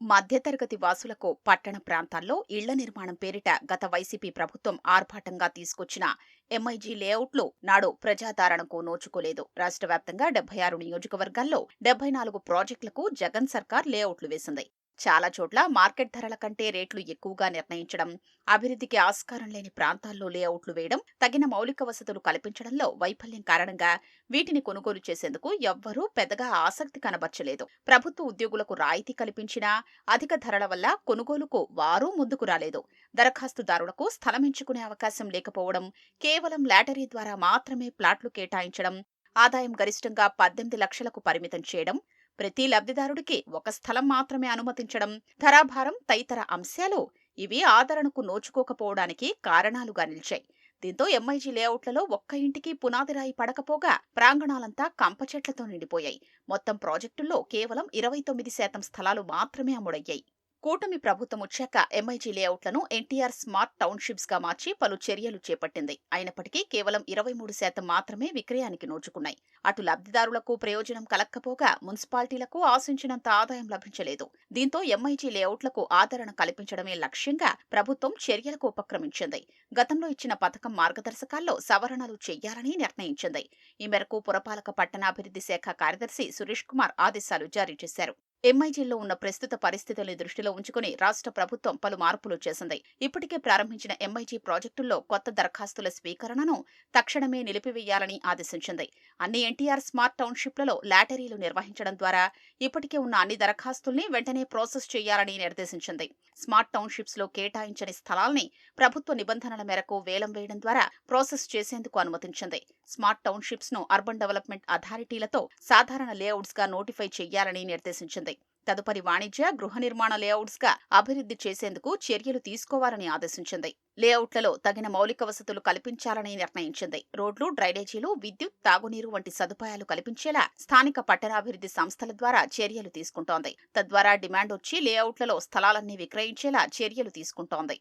మధ్యతరగతి వాసులకు పట్టణ ప్రాంతాల్లో ఇళ్ళ నిర్మాణం పేరిట గత వైసీపీ ప్రభుత్వం ఆర్భాటంగా తీసుకొచ్చిన ఎంఐజీ లేఅవుట్లు నాడు ప్రజాదరణకు నోచుకోలేదు. రాష్ట్ర వ్యాప్తంగా డెబ్బై ఆరు నియోజకవర్గాల్లో డెబ్బై నాలుగు ప్రాజెక్టులకు జగన్ సర్కార్ లేఅవుట్లు వేసింది. చాలా చోట్ల మార్కెట్ ధరల కంటే రేట్లు ఎక్కువగా నిర్ణయించడం అభివృద్ధికి ఆస్కారం లేని ప్రాంతాల్లో లేఅవుట్లు వేయడం తగిన మౌలిక వసతులు కల్పించడంలో వైఫల్యం కారణంగా వీటిని కొనుగోలు చేసేందుకు ఎవ్వరూ పెద్దగా ఆసక్తి కనబర్చలేదు. ప్రభుత్వ ఉద్యోగులకు రాయితీ కల్పించినా అధిక ధరల వల్ల కొనుగోలుకు వారూ ముందుకు రాలేదు. దరఖాస్తుదారులకు స్థలం ఎంచుకునే అవకాశం లేకపోవడం కేవలం లాటరీ ద్వారా మాత్రమే ప్లాట్లు కేటాయించడం ఆదాయం గరిష్టంగా పద్దెనిమిది లక్షలకు పరిమితం చేయడం ప్రతి లబ్ధిదారుడికి ఒక స్థలం మాత్రమే అనుమతించడం ధరాభారం తదితర అంశాలు ఇవి ఆదరణకు నోచుకోకపోవడానికి కారణాలుగా నిలిచాయి. దీంతో ఎంఐజీ లేఅవుట్లలో ఒక్క ఇంటికి పునాది రాయి పడకపోగా ప్రాంగణాలంతా కంప చెట్లతో నిండిపోయాయి. మొత్తం ప్రాజెక్టుల్లో కేవలం ఇరవై తొమ్మిది శాతం స్థలాలు మాత్రమే అమ్ముడయ్యాయి. కూటమి ప్రభుత్వం వచ్చాక ఎంఐజీ లేఅవుట్లను ఎన్టీఆర్ స్మార్ట్ టౌన్షిప్స్గా మార్చి పలు చర్యలు చేపట్టింది. అయినప్పటికీ కేవలం ఇరవై మూడు శాతం మాత్రమే విక్రయానికి నోచుకున్నాయి. అటు లబ్ధిదారులకు ప్రయోజనం కలక్కపోగా మున్సిపాలిటీలకు ఆశించినంత ఆదాయం లభించలేదు. దీంతో ఎంఐజీ లేఅవుట్లకు ఆదరణ కల్పించడమే లక్ష్యంగా ప్రభుత్వం చర్యలకు ఉపక్రమించింది. గతంలో ఇచ్చిన పథకం మార్గదర్శకాల్లో సవరణలు చేయాలని నిర్ణయించింది. ఈ మేరకు పురపాలక పట్టణాభివృద్ధి శాఖ కార్యదర్శి సురేష్ కుమార్ ఆదేశాలు జారీ చేశారు. ఎంఐజీల్లో ఉన్న ప్రస్తుత పరిస్థితుల్ని దృష్టిలో ఉంచుకుని రాష్ట్ర ప్రభుత్వం పలు మార్పులు చేసింది. ఇప్పటికే ప్రారంభించిన ఎంఐజీ ప్రాజెక్టుల్లో కొత్త దరఖాస్తుల స్వీకరణను తక్షణమే నిలిపివేయాలని ఆదేశించింది. అన్ని ఎన్టీఆర్ స్మార్ట్ టౌన్షిప్లలో లాటరీలు నిర్వహించడం ద్వారా ఇప్పటికే ఉన్న అన్ని దరఖాస్తుల్ని వెంటనే ప్రాసెస్ చేయాలని నిర్దేశించింది. స్మార్ట్ టౌన్షిప్స్లో కేటాయించని స్థలాల్ని ప్రభుత్వ నిబంధనల మేరకు వేలం వేయడం ద్వారా ప్రాసెస్ చేసేందుకు అనుమతించింది. స్మార్ట్ టౌన్షిప్స్ను అర్బన్ డెవలప్మెంట్ అథారిటీలతో సాధారణ లేఅవుట్స్గా నోటిఫై చేయాలని నిర్దేశించింది. తదుపరి వాణిజ్య గృహ నిర్మాణ లేఅవుట్స్గా అభివృద్ధి చేసేందుకు చర్యలు తీసుకోవాలని ఆదేశించింది. లేఅవుట్లలో తగిన మౌలిక వసతులు కల్పించాలని నిర్ణయించింది. రోడ్లు డ్రైనేజీలు విద్యుత్ తాగునీరు వంటి సదుపాయాలు కల్పించేలా స్థానిక పట్టణాభివృద్ధి సంస్థల ద్వారా చర్యలు తీసుకుంటోంది. తద్వారా డిమాండ్ వచ్చి లేఅవుట్లలో స్థలాలన్నీ విక్రయించేలా చర్యలు తీసుకుంటోంది.